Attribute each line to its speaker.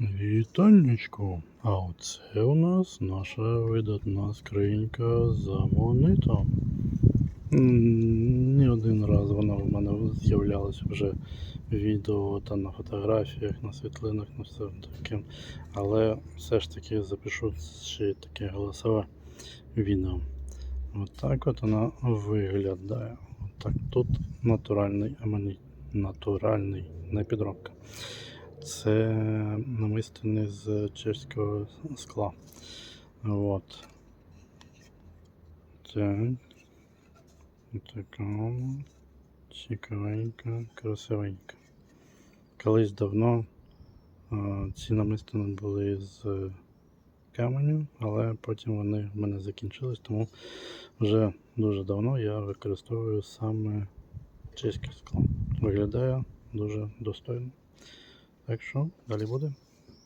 Speaker 1: Вітальничку. А оце у нас наша видатна скринька з амонитом. М, Не один раз вона в мене з'являлася вже в відео та на фотографіях, на світлинах, на все таке. Але все ж таки запишу ще таке голосове відео. Отак от вона виглядає. Отак тут натуральний амоніт. Натуральний, не підробка. Це намистини з чеського скла. От. Так. Така. Цікавенька, красивенька. Колись давно ці намистини були з каменю, але потім вони в мене закінчились, тому вже дуже давно я використовую саме чеське скло. Виглядає дуже достойно. Так що далі буде.